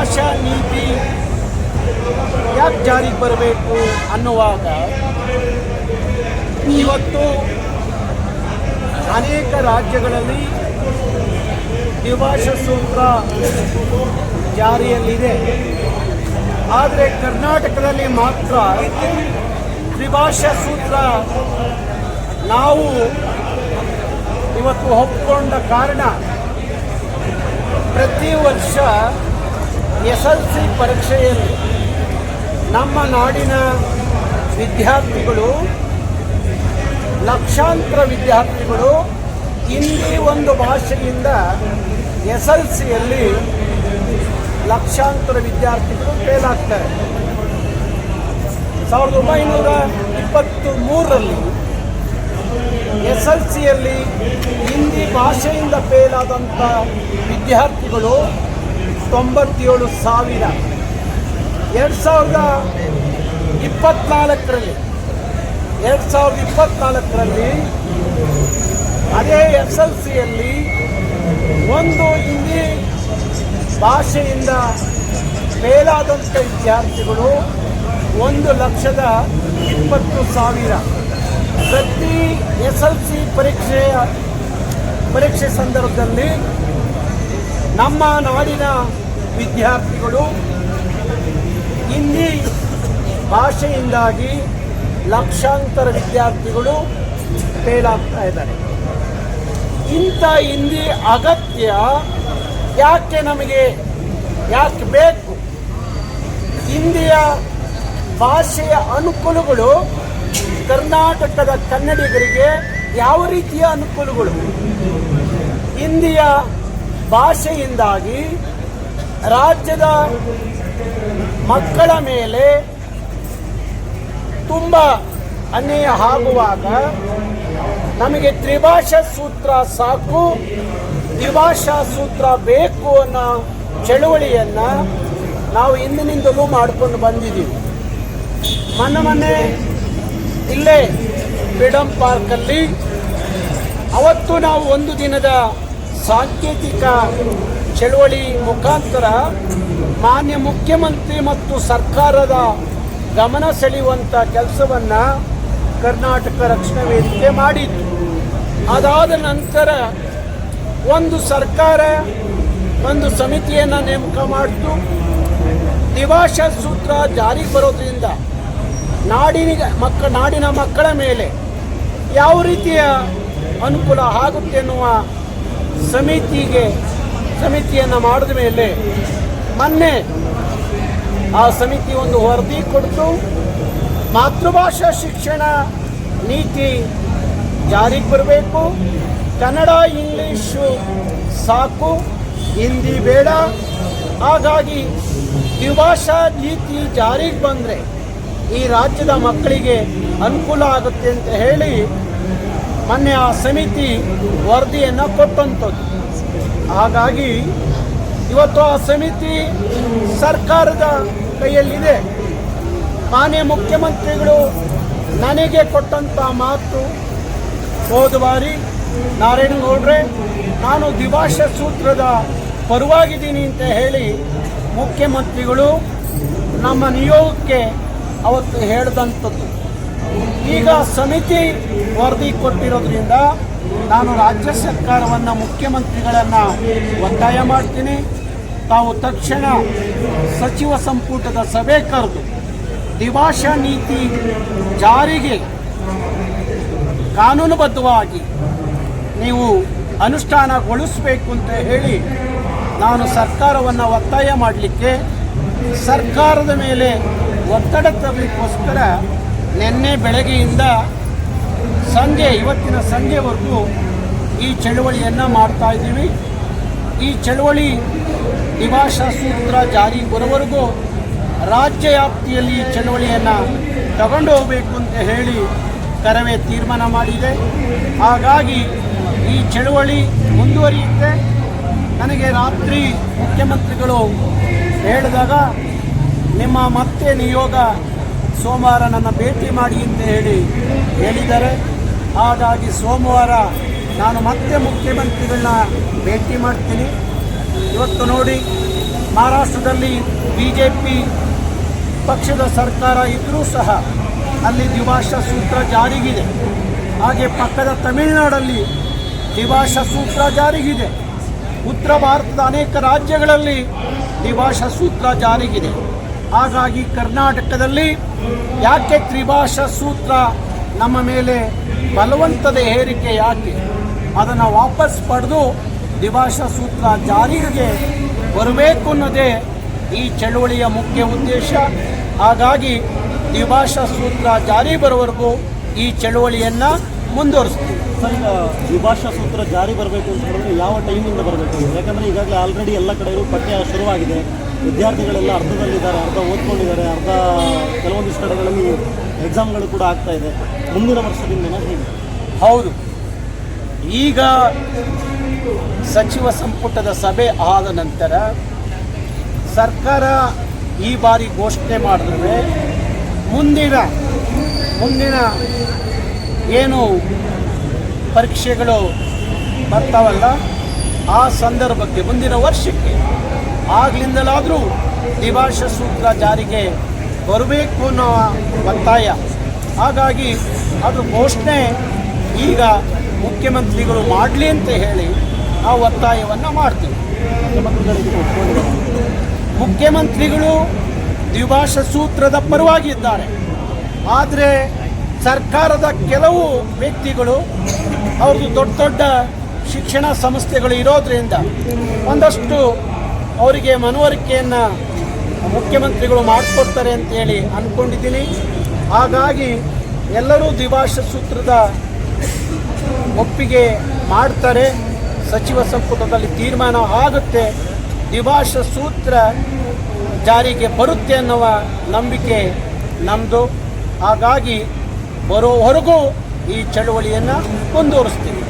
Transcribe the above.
ತ್ರಿಭಾಷಾ ನೀತಿ ಯಾಕೆ ಜಾರಿಗೆ ಬರಬೇಕು ಅನ್ನುವಾಗ ಇವತ್ತು ಅನೇಕ ರಾಜ್ಯಗಳಲ್ಲಿ ದ್ವಿಭಾಷಾ ಸೂತ್ರ ಜಾರಿಯಲ್ಲಿದೆ. ಆದರೆ ಕರ್ನಾಟಕದಲ್ಲಿ ಮಾತ್ರ ತ್ರಿಭಾಷಾ ಸೂತ್ರ ನಾವು ಇವತ್ತು ಒಪ್ಪಿಕೊಂಡ ಕಾರಣ ಪ್ರತಿ ವರ್ಷ ಎಸ್ ಎಲ್ ಸಿ ಪರೀಕ್ಷೆಯಲ್ಲಿ ನಮ್ಮ ನಾಡಿನ ವಿದ್ಯಾರ್ಥಿಗಳು, ಲಕ್ಷಾಂತರ ವಿದ್ಯಾರ್ಥಿಗಳು ಹಿಂದಿ ಒಂದು ಭಾಷೆಯಿಂದ ಎಸ್ ಎಲ್ ಸಿಯಲ್ಲಿ ಲಕ್ಷಾಂತರ ವಿದ್ಯಾರ್ಥಿಗಳು ಫೇಲ್ ಆಗ್ತಾರೆ. ಸಾವಿರದ ಒಂಬೈನೂರ ಇಪ್ಪತ್ತು ಮೂರರಲ್ಲಿ ಎಸ್ ಎಲ್ ಸಿಯಲ್ಲಿ ಹಿಂದಿ ಭಾಷೆಯಿಂದ ಫೇಲ್ ವಿದ್ಯಾರ್ಥಿಗಳು ತೊಂಬತ್ತೇಳು ಸಾವಿರ. ಎರಡು ಸಾವಿರದ ಇಪ್ಪತ್ನಾಲ್ಕರಲ್ಲಿ, ಎರಡು ಸಾವಿರದ ಇಪ್ಪತ್ನಾಲ್ಕರಲ್ಲಿ ಅದೇ ಎಸ್ ಎಲ್ ಸಿಯಲ್ಲಿ ಒಂದು ಹಿಂದಿ ಭಾಷೆಯಿಂದ ಫೇಲಾದಂಥ ವಿದ್ಯಾರ್ಥಿಗಳು ಒಂದು ಲಕ್ಷದ ಇಪ್ಪತ್ತು ಸಾವಿರ. ಪ್ರತಿ ಎಸ್ ಎಲ್ ಸಿ ಪರೀಕ್ಷೆಯ ಪರೀಕ್ಷೆ ಸಂದರ್ಭದಲ್ಲಿ ನಮ್ಮ ನಾಡಿನ ವಿದ್ಯಾರ್ಥಿಗಳು ಹಿಂದಿ ಭಾಷೆಯಿಂದಾಗಿ ಲಕ್ಷಾಂತರ ವಿದ್ಯಾರ್ಥಿಗಳು ಫೇಲ್ ಆಗ್ತಾ ಇದ್ದಾರೆ. ಇಂಥ ಹಿಂದಿ ಅಗತ್ಯ ಯಾಕೆ ನಮಗೆ, ಯಾಕೆ ಬೇಕು? ಹಿಂದಿಯ ಭಾಷೆಯ ಅನುಕೂಲಗಳು ಕರ್ನಾಟಕದ ಕನ್ನಡಿಗರಿಗೆ ಯಾವ ರೀತಿಯ ಅನುಕೂಲಗಳು? ಹಿಂದಿಯ ಭಾಷೆಯಿಂದಾಗಿ ರಾಜ್ಯದ ಮಕ್ಕಳ ಮೇಲೆ ತುಂಬ ಅನ್ಯಾಯ ಆಗುವಾಗ ನಮಗೆ ತ್ರಿಭಾಷಾ ಸೂತ್ರ ಸಾಕು ತ್ರಿಭಾಷಾ ಸೂತ್ರ ಬೇಕು ಅನ್ನೋ ಚಳುವಳಿಯನ್ನು ನಾವು ಹಿಂದಿನಿಂದಲೂ ಮಾಡಿಕೊಂಡು ಬಂದಿದ್ದೀವಿ. ಮೊನ್ನೆ ಮೊನ್ನೆ ಇಲ್ಲೇ ಫ್ರೀಡಮ್ ಪಾರ್ಕಲ್ಲಿ, ಅವತ್ತು ನಾವು ಒಂದು ದಿನದ ಸಾಂಕೇತಿಕ ಚಳುವಳಿ ಮುಖಾಂತರ ಮಾನ್ಯ ಮುಖ್ಯಮಂತ್ರಿ ಮತ್ತು ಸರ್ಕಾರದ ಗಮನ ಸೆಳೆಯುವಂಥ ಕೆಲಸವನ್ನು ಕರ್ನಾಟಕ ರಕ್ಷಣಾ ವೇದಿಕೆ ಮಾಡಿತ್ತು ಅದಾದ ನಂತರ ಒಂದು ಸರ್ಕಾರ, ಒಂದು ಸಮಿತಿಯನ್ನು ನೇಮಕ ಮಾಡಿತು. ದಿವಾಷ ಸೂತ್ರ ಜಾರಿಗೆ ಬರೋದ್ರಿಂದ ನಾಡಿನ ಮಕ್ಕ, ನಾಡಿನ ಮಕ್ಕಳ ಮೇಲೆ ಯಾವ ರೀತಿಯ ಅನುಕೂಲ ಆಗುತ್ತೆ ಎನ್ನುವ ಸಮಿತಿಗೆ ಸಮಿತಿಯನ್ನು ಮಾಡಿದ ಮೇಲೆ ಮೊನ್ನೆ ಆ ಸಮಿತಿ ಒಂದು ವರದಿ ಕೊಟ್ಟು ಮಾತೃಭಾಷಾ ಶಿಕ್ಷಣ ನೀತಿ ಜಾರಿಗೆ ಬರಬೇಕು. ಕನ್ನಡ, ಇಂಗ್ಲೀಷು ಸಾಕು, ಹಿಂದಿ ಬೇಡ. ಹಾಗಾಗಿ ದ್ವಿಭಾಷಾ ನೀತಿ ಜಾರಿಗೆ ಬಂದರೆ ಈ ರಾಜ್ಯದ ಮಕ್ಕಳಿಗೆ ಅನುಕೂಲ ಆಗುತ್ತೆ ಅಂತ ಹೇಳಿ ಮೊನ್ನೆ ಆ ಸಮಿತಿ ವರದಿಯನ್ನು ಕೊಟ್ಟಂಥದ್ದು ಹಾಗಾಗಿ ಇವತ್ತು ಆ ಸಮಿತಿ ಸರ್ಕಾರದ ಕೈಯಲ್ಲಿದೆ. ಮಾನ್ಯ ಮುಖ್ಯಮಂತ್ರಿಗಳು ನನಗೆ ಕೊಟ್ಟಂಥ ಮಾತು ಹೋದ ಬಾರಿ ನಾರಾಯಣಗೌಡ್ರೆ, ನಾನು ದ್ವಿಭಾಷಾ ಸೂತ್ರದ ಪರವಾಗಿದ್ದೀನಿ ಅಂತ ಹೇಳಿ ಮುಖ್ಯಮಂತ್ರಿಗಳು ನಮ್ಮ ನಿಯೋಗಕ್ಕೆ ಅವತ್ತು ಹೇಳಿದಂಥದ್ದು. ಈಗ ಸಮಿತಿ ವರದಿ ಕೊಟ್ಟಿರೋದ್ರಿಂದ ನಾನು ರಾಜ್ಯ ಸರ್ಕಾರವನ್ನು ಮುಖ್ಯಮಂತ್ರಿಗಳನ್ನು ಒತ್ತಾಯ ಮಾಡ್ತೀನಿ. ತಾವು ತಕ್ಷಣ ಸಚಿವ ಸಂಪುಟದ ಸಭೆ ಕರೆದು ದ್ವಿಭಾಷಾ ನೀತಿ ಜಾರಿಗೆ ಕಾನೂನುಬದ್ಧವಾಗಿ ನೀವು ಅನುಷ್ಠಾನಗೊಳಿಸಬೇಕು ಅಂತ ಹೇಳಿ ನಾನು ಸರ್ಕಾರವನ್ನು ಒತ್ತಾಯ ಮಾಡಲಿಕ್ಕೆ ಸರ್ಕಾರದ ಮೇಲೆ ಒತ್ತಡ ತರಲಿಕ್ಕೋಸ್ಕರ ನಿನ್ನೆ ಬೆಳಗ್ಗೆಯಿಂದ ಸಂಜೆ, ಇವತ್ತಿನ ಸಂಜೆವರೆಗೂ ಈ ಚಳುವಳಿಯನ್ನು ಮಾಡ್ತಾ ಇದ್ದೀವಿ. ಈ ಚಳುವಳಿ ಸೂತ್ರ ಜಾರಿ ಬರೋವರೆಗೂ ರಾಜ್ಯ ವ್ಯಾಪ್ತಿಯಲ್ಲಿ ಈ ಚಳುವಳಿಯನ್ನು ತಗೊಂಡು ಹೋಗಬೇಕು ಅಂತ ಹೇಳಿ ಕರವೇ ತೀರ್ಮಾನ ಮಾಡಿದೆ. ಹಾಗಾಗಿ ಈ ಚಳುವಳಿ ಮುಂದುವರಿಯುತ್ತೆ. ನನಗೆ ರಾತ್ರಿ ಮುಖ್ಯಮಂತ್ರಿಗಳು ಹೇಳಿದಾಗ ನಿಮ್ಮ ಮತ್ತೆ ನಿಯೋಗ ಸೋಮವಾರ ನನ್ನ ಭೇಟಿ ಮಾಡಿ ಅಂತ ಹೇಳಿ ಹೇಳಿದ್ದಾರೆ. ಹಾಗಾಗಿ ಸೋಮವಾರ ನಾನು ಮತ್ತೆ ಮುಖ್ಯಮಂತ್ರಿಗಳನ್ನ ಭೇಟಿ ಮಾಡ್ತೀನಿ. ಇವತ್ತು ನೋಡಿ, ಮಹಾರಾಷ್ಟ್ರದಲ್ಲಿ ಬಿ ಜೆ ಪಿ ಪಕ್ಷದ ಸರ್ಕಾರ ಇದ್ದರೂ ಸಹ ಅಲ್ಲಿ ದ್ವಿಭಾಷಾ ಸೂತ್ರ ಜಾರಿಗಿದೆ. ಹಾಗೆ ಪಕ್ಕದ ತಮಿಳುನಾಡಲ್ಲಿ ದ್ವಿಭಾಷಾ ಸೂತ್ರ ಜಾರಿಗಿದೆ. ಉತ್ತರ ಭಾರತದ ಅನೇಕ ರಾಜ್ಯಗಳಲ್ಲಿ ದ್ವಿಭಾಷಾ ಸೂತ್ರ ಜಾರಿಗಿದೆ. ಹಾಗಾಗಿ ಕರ್ನಾಟಕದಲ್ಲಿ ಯಾಕೆ ತ್ರಿಭಾಷಾ ಸೂತ್ರ ನಮ್ಮ ಮೇಲೆ ಬಲವಂತದ ಏರಿಕೆ ಯಾಕೆ? ಅದನ್ನು ವಾಪಸ್ ಪಡೆದು ದ್ವಿಭಾಷಾ ಸೂತ್ರ ಜಾರಿಗೆ ಬರಬೇಕು ಅನ್ನೋದೇ ಈ ಚಳುವಳಿಯ ಮುಖ್ಯ ಉದ್ದೇಶ. ಹಾಗಾಗಿ ದ್ವಿಭಾಷಾ ಸೂತ್ರ ಜಾರಿ ಬರೋವರೆಗೂ ಈ ಚಳುವಳಿಯನ್ನು ಮುಂದುವರಿಸ್ತೀವಿ. ದ್ವಿಭಾಷಾ ಸೂತ್ರ ಜಾರಿ ಬರಬೇಕು ಅಂತ ಹೇಳಿದ್ರೆ ಯಾವ ಟೈಮಿಂದ ಬರಬೇಕು ಯಾಕಂದರೆ ಈಗಾಗಲೇ ಆಲ್ರೆಡಿ ಎಲ್ಲ ಕಡೆಯೂ ಪಠ್ಯ ಶುರುವಾಗಿದೆ. ವಿದ್ಯಾರ್ಥಿಗಳೆಲ್ಲ ಅರ್ಧದಲ್ಲಿದ್ದಾರೆ, ಅರ್ಧ ಓದ್ಕೊಂಡಿದ್ದಾರೆ, ಅರ್ಧ ಕೆಲವೊಂದಿಷ್ಟು ಕಡೆಗಳಲ್ಲಿ ಎಕ್ಸಾಮ್ಗಳು ಕೂಡ ಆಗ್ತಾ ಇದೆ. ಮುಂದಿನ ವರ್ಷದಿಂದ ಹೌದು. ಈಗ ಸಚಿವ ಸಂಪುಟದ ಸಭೆ ಆದ ನಂತರ ಸರ್ಕಾರ ಈ ಬಾರಿ ಘೋಷಣೆ ಮಾಡಿದ್ರೆ ಮುಂದಿನ ಮುಂದಿನ ಏನು ಪರೀಕ್ಷೆಗಳು ಬರ್ತಾವಲ್ಲ ಆ ಸಂದರ್ಭಕ್ಕೆ, ಮುಂದಿನ ವರ್ಷಕ್ಕೆ ಆಗ್ಲಿಂದಲಾದರೂ ದಿವಾಶ ಸೂತ್ರ ಜಾರಿಗೆ ಬರಬೇಕು ಅನ್ನೋ ಒತ್ತಾಯ ಹಾಗಾಗಿ ಅದು ಘೋಷಣೆ ಈಗ ಮುಖ್ಯಮಂತ್ರಿಗಳು ಮಾಡಲಿ ಅಂತ ಹೇಳಿ ಆ ಒತ್ತಾಯವನ್ನು ಮಾಡ್ತೀವಿ. ಮುಖ್ಯಮಂತ್ರಿಗಳು ದ್ವಿಭಾಷಾ ಸೂತ್ರದ ಪರವಾಗಿ ಇದ್ದಾರೆ. ಆದರೆ ಸರ್ಕಾರದ ಕೆಲವು ವ್ಯಕ್ತಿಗಳು ಅವ್ರದ್ದು ದೊಡ್ಡ ದೊಡ್ಡ ಶಿಕ್ಷಣ ಸಂಸ್ಥೆಗಳು ಇರೋದ್ರಿಂದ ಒಂದಷ್ಟು ಅವರಿಗೆ ಮನವರಿಕೆಯನ್ನು ಮುಖ್ಯಮಂತ್ರಿಗಳು ಮಾಡಿಕೊಡ್ತಾರೆ ಅಂತೇಳಿ ಅಂದ್ಕೊಂಡಿದ್ದೀನಿ ಹಾಗಾಗಿ ಎಲ್ಲರೂ ದ್ವಿಭಾಷಾ ಸೂತ್ರದ ಒಪ್ಪಿಗೆ ಮಾಡ್ತಾರೆ. ಸಚಿವ ಸಂಪುಟದಲ್ಲಿ ತೀರ್ಮಾನ ಆಗುತ್ತೆ. ದ್ವಿಭಾಷಾ ಸೂತ್ರ ಜಾರಿಗೆ ಬರುತ್ತೆ ಅನ್ನುವ ನಂಬಿಕೆ ನಮ್ಮದು ಹಾಗಾಗಿ ಬರೋವರೆಗೂ ಈ ಚಳುವಳಿಯನ್ನು ಮುಂದುವರಿಸ್ತೀವಿ.